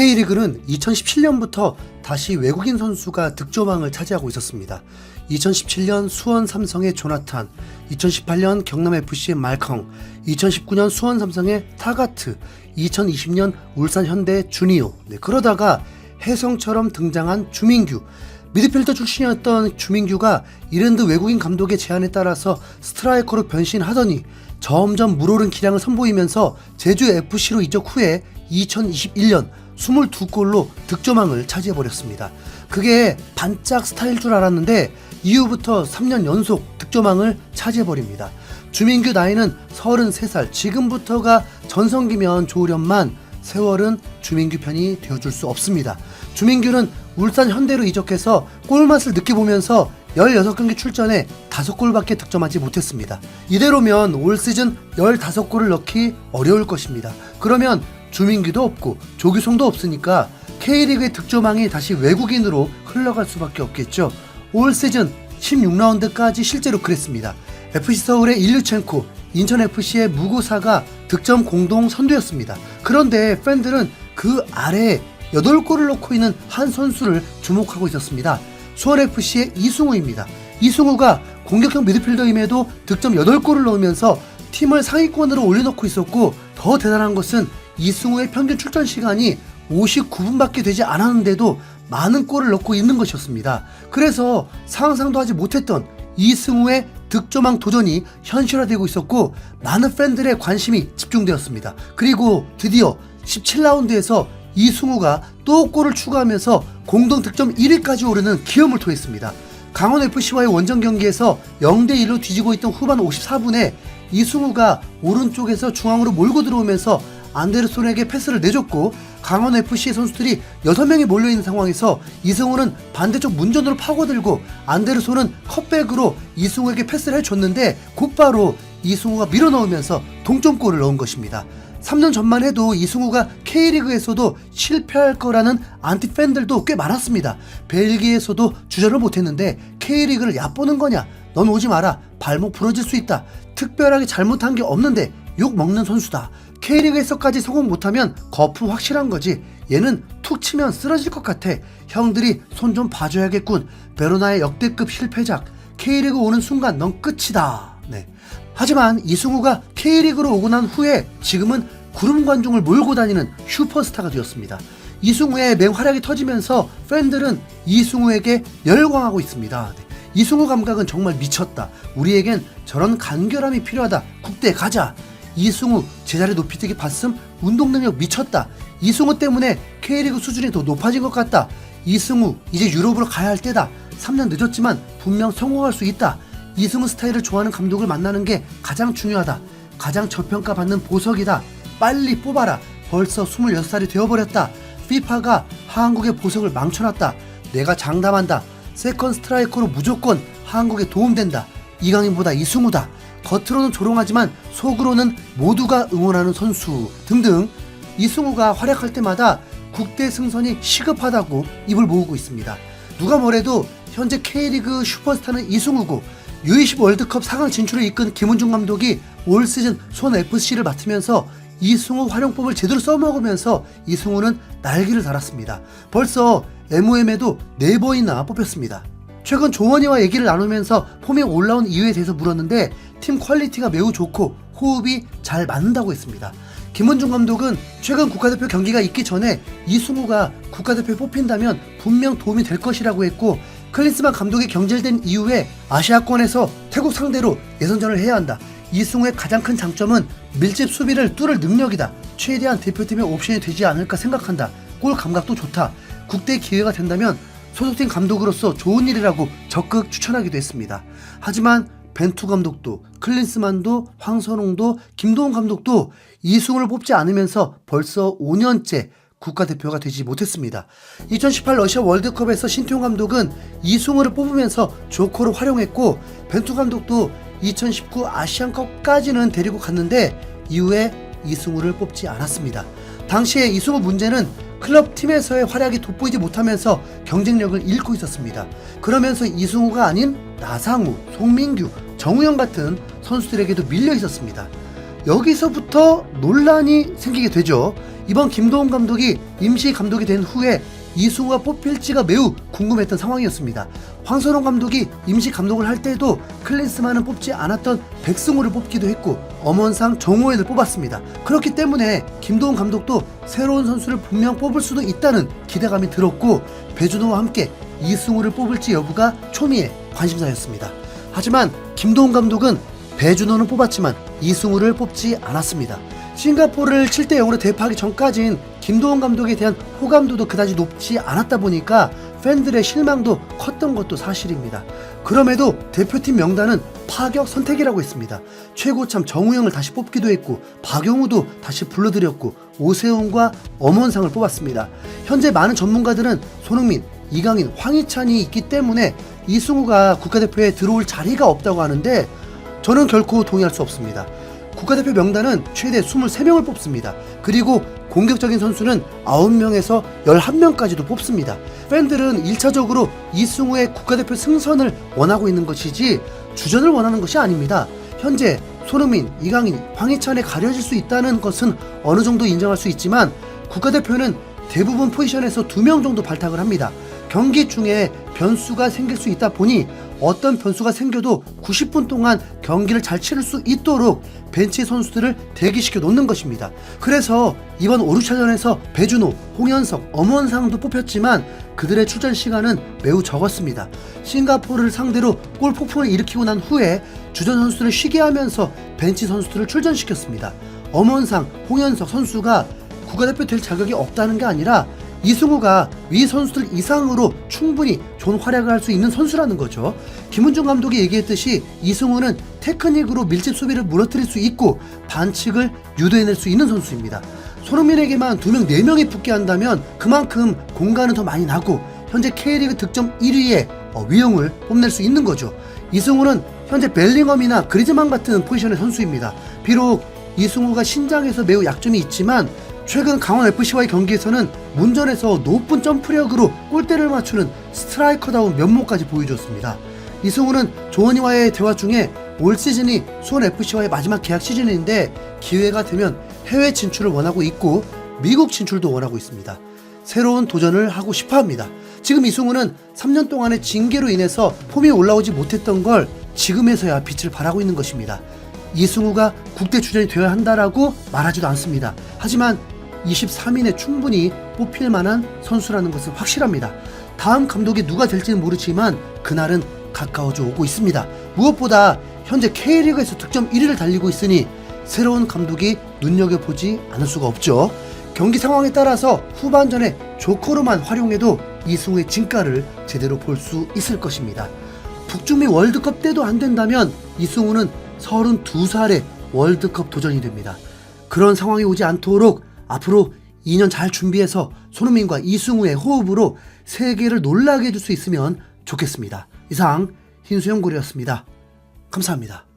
K리그는 2017년부터 다시 외국인 선수가 득점왕을 차지하고 있었습니다. 2017년 수원 삼성의 조나탄, 2018년 경남 FC의 말컹, 2019년 수원 삼성의 타가트, 2020년 울산 현대 주니오. 네, 그러다가 혜성처럼 등장한 주민규. 미드필더 출신이었던 주민규가 이랜드 외국인 감독의 제안에 따라서 스트라이커로 변신하더니 점점 물오른 기량을 선보이면서 제주 FC로 이적 후에 2021년 22골로 득점왕을 차지해버렸습니다. 그게 반짝 스타일 줄 알았는데 이후부터 3년 연속 득점왕을 차지해버립니다. 주민규 나이는 33살, 지금부터가 전성기면 좋으련만 세월은 주민규 편이 되어줄 수 없습니다. 주민규는 울산 현대로 이적해서 골맛을 느껴보면서 16경기 출전에 5골밖에 득점하지 못했습니다. 이대로면 올 시즌 15골을 넣기 어려울 것입니다. 그러면 주민규도 없고 조규성도 없으니까 K리그의 득점왕이 다시 외국인으로 흘러갈 수밖에 없겠죠. 올 시즌 16라운드까지 실제로 그랬습니다. FC 서울의 일류첸코, 인천 FC의 무고사가 득점 공동 선두였습니다. 그런데 팬들은 그 아래에 8골을 넣고 있는 한 선수를 주목하고 있었습니다. 수원 FC의 이승우입니다. 이승우가 공격형 미드필더임에도 득점 8골을 넣으면서 팀을 상위권으로 올려놓고 있었고 더 대단한 것은 이승우의 평균 출전 시간이 59분밖에 되지 않았는데도 많은 골을 넣고 있는 것이었습니다. 그래서 상상도 하지 못했던 이승우의 득점왕 도전이 현실화되고 있었고 많은 팬들의 관심이 집중되었습니다. 그리고 드디어 17라운드에서 이승우가 또 골을 추가하면서 공동 득점 1위까지 오르는 기염을 토했습니다. 강원 FC와의 원정 경기에서 0대 1로 뒤지고 있던 후반 54분에 이승우가 오른쪽에서 중앙으로 몰고 들어오면서 안데르손에게 패스를 내줬고 강원 FC 선수들이 6명이 몰려있는 상황에서 이승우는 반대쪽 문전으로 파고들고 안데르손은 컵백으로 이승우에게 패스를 해줬는데 곧바로 이승우가 밀어넣으면서 동점골을 넣은 것입니다. 3년 전만 해도 이승우가 K리그에서도 실패할 거라는 안티 팬들도 꽤 많았습니다. 벨기에에서도 주저를 못했는데 K리그를 얕보는 거냐? 넌 오지 마라. 발목 부러질 수 있다. 특별하게 잘못한 게 없는데 욕 먹는 선수다. K리그에서까지 성공 못하면 거품 확실한 거지. 얘는 툭 치면 쓰러질 것 같아. 형들이 손 좀 봐줘야겠군. 베로나의 역대급 실패작. K리그 오는 순간 넌 끝이다. 네. 하지만 이승우가 K리그로 오고 난 후에 지금은 구름 관중을 몰고 다니는 슈퍼스타가 되었습니다. 이승우의 맹활약이 터지면서 팬들은 이승우에게 열광하고 있습니다. 네. 이승우 감각은 정말 미쳤다. 우리에겐 저런 간결함이 필요하다. 국대 가자. 이승우 제자리 높이뛰기 봤음 운동 능력 미쳤다. 이승우 때문에 K리그 수준이 더 높아진 것 같다. 이승우 이제 유럽으로 가야 할 때다. 3년 늦었지만 분명 성공할 수 있다. 이승우 스타일을 좋아하는 감독을 만나는 게 가장 중요하다. 가장 저평가 받는 보석이다. 빨리 뽑아라. 벌써 26살이 되어버렸다. 피파가 한국의 보석을 망쳐놨다. 내가 장담한다. 세컨 스트라이커로 무조건 한국에 도움된다. 이강인보다 이승우다. 겉으로는 조롱하지만 속으로는 모두가 응원하는 선수 등등 이승우가 활약할 때마다 국대 승선이 시급하다고 입을 모으고 있습니다. 누가 뭐래도 현재 K리그 슈퍼스타는 이승우고 U20 월드컵 4강 진출을 이끈 김은중 감독이 올 시즌 손 FC를 맡으면서 이승우 활용법을 제대로 써먹으면서 이승우는 날개를 달았습니다. 벌써 MOM에도 4번이나 뽑혔습니다. 최근 조원이와 얘기를 나누면서 폼이 올라온 이유에 대해서 물었는데 팀 퀄리티가 매우 좋고 호흡이 잘 맞는다고 했습니다. 김원중 감독은 최근 국가대표 경기가 있기 전에 이승우가 국가대표에 뽑힌다면 분명 도움이 될 것이라고 했고 클린스만 감독이 경질된 이후에 아시아권에서 태국 상대로 예선전을 해야 한다. 이승우의 가장 큰 장점은 밀집 수비를 뚫을 능력이다. 최대한 대표팀의 옵션이 되지 않을까 생각한다. 골 감각도 좋다. 국대 기회가 된다면 소속팀 감독으로서 좋은 일이라고 적극 추천하기도 했습니다. 하지만 벤투 감독도 클린스만도 황선홍도 김도훈 감독도 이승우를 뽑지 않으면서 벌써 5년째 국가대표가 되지 못했습니다. 2018 러시아 월드컵에서 신태용 감독은 이승우를 뽑으면서 조커로 활용했고 벤투 감독도 2019 아시안컵까지는 데리고 갔는데 이후에 이승우를 뽑지 않았습니다. 당시에 이승우 문제는 클럽 팀에서의 활약이 돋보이지 못하면서 경쟁력을 잃고 있었습니다. 그러면서 이승우가 아닌 나상우, 송민규, 정우영 같은 선수들에게도 밀려 있었습니다. 여기서부터 논란이 생기게 되죠. 이번 김도훈 감독이 임시 감독이 된 후에 이승우가 뽑힐지가 매우 궁금했던 상황이었습니다. 황선홍 감독이 임시 감독을 할 때도 클린스만은 뽑지 않았던 백승호를 뽑기도 했고 엄원상 정호연을 뽑았습니다. 그렇기 때문에 김도훈 감독도 새로운 선수를 분명 뽑을 수도 있다는 기대감이 들었고 배준호와 함께 이승우를 뽑을지 여부가 초미의 관심사였습니다. 하지만 김도훈 감독은 배준호는 뽑았지만 이승우를 뽑지 않았습니다. 싱가포르를 7대 0으로 대파하기 전까진 김도훈 감독에 대한 호감도도 그다지 높지 않았다 보니까 팬들의 실망도 컸던 것도 사실입니다. 그럼에도 대표팀 명단은 파격 선택이라고 했습니다. 최고참 정우영을 다시 뽑기도 했고 박용우도 다시 불러들였고 오세훈과 엄원상을 뽑았습니다. 현재 많은 전문가들은 손흥민, 이강인, 황희찬이 있기 때문에 이승우가 국가대표에 들어올 자리가 없다고 하는데 저는 결코 동의할 수 없습니다. 국가대표 명단은 최대 23명을 뽑습니다. 그리고 공격적인 선수는 9명에서 11명까지도 뽑습니다. 팬들은 1차적으로 이승우의 국가대표 승선을 원하고 있는 것이지 주전을 원하는 것이 아닙니다. 현재 손흥민, 이강인, 황희찬에 가려질 수 있다는 것은 어느 정도 인정할 수 있지만 국가대표는 대부분 포지션에서 2명 정도 발탁을 합니다. 경기 중에 변수가 생길 수 있다 보니 어떤 변수가 생겨도 90분 동안 경기를 잘 치를 수 있도록 벤치 선수들을 대기시켜 놓는 것입니다. 그래서 이번 5루차전에서 배준호, 홍현석, 엄원상도 뽑혔지만 그들의 출전 시간은 매우 적었습니다. 싱가포르를 상대로 골 폭풍을 일으키고 난 후에 주전 선수들을 쉬게 하면서 벤치 선수들을 출전시켰습니다. 엄원상, 홍현석 선수가 국가대표 될 자격이 없다는 게 아니라 이승우가 위 선수들 이상으로 충분히 좋은 활약을 할 수 있는 선수라는 거죠. 김은중 감독이 얘기했듯이 이승우는 테크닉으로 밀집 수비를 무너뜨릴 수 있고 반칙을 유도해낼 수 있는 선수입니다. 손흥민에게만 두 명, 네 명이 붙게 한다면 그만큼 공간은 더 많이 나고 현재 K리그 득점 1위의 위용을 뽐낼 수 있는 거죠. 이승우는 현재 벨링엄이나 그리즈만 같은 포지션의 선수입니다. 비록 이승우가 신장에서 매우 약점이 있지만 최근 강원 FC와의 경기에서는 문전에서 높은 점프력으로 골대를 맞추는 스트라이커다운 면모까지 보여줬습니다. 이승우는 조원이와의 대화 중에 올 시즌이 수원 FC와의 마지막 계약 시즌인데 기회가 되면 해외 진출을 원하고 있고 미국 진출도 원하고 있습니다. 새로운 도전을 하고 싶어 합니다. 지금 이승우는 3년 동안의 징계로 인해서 폼이 올라오지 못했던 걸 지금에서야 빛을 발하고 있는 것입니다. 이승우가 국대 주전이 되어야 한다라고 말하지도 않습니다. 하지만 23인에 충분히 뽑힐 만한 선수라는 것은 확실합니다. 다음 감독이 누가 될지는 모르지만 그날은 가까워져 오고 있습니다. 무엇보다 현재 K리그에서 득점 1위를 달리고 있으니 새로운 감독이 눈여겨보지 않을 수가 없죠. 경기 상황에 따라서 후반전에 조커로만 활용해도 이승우의 진가를 제대로 볼 수 있을 것입니다. 북중미 월드컵 때도 안 된다면 이승우는 32살에 월드컵 도전이 됩니다. 그런 상황이 오지 않도록 앞으로 2년 잘 준비해서 손흥민과 이승우의 호흡으로 세계를 놀라게 해줄 수 있으면 좋겠습니다. 이상 흰수영골이었습니다. 감사합니다.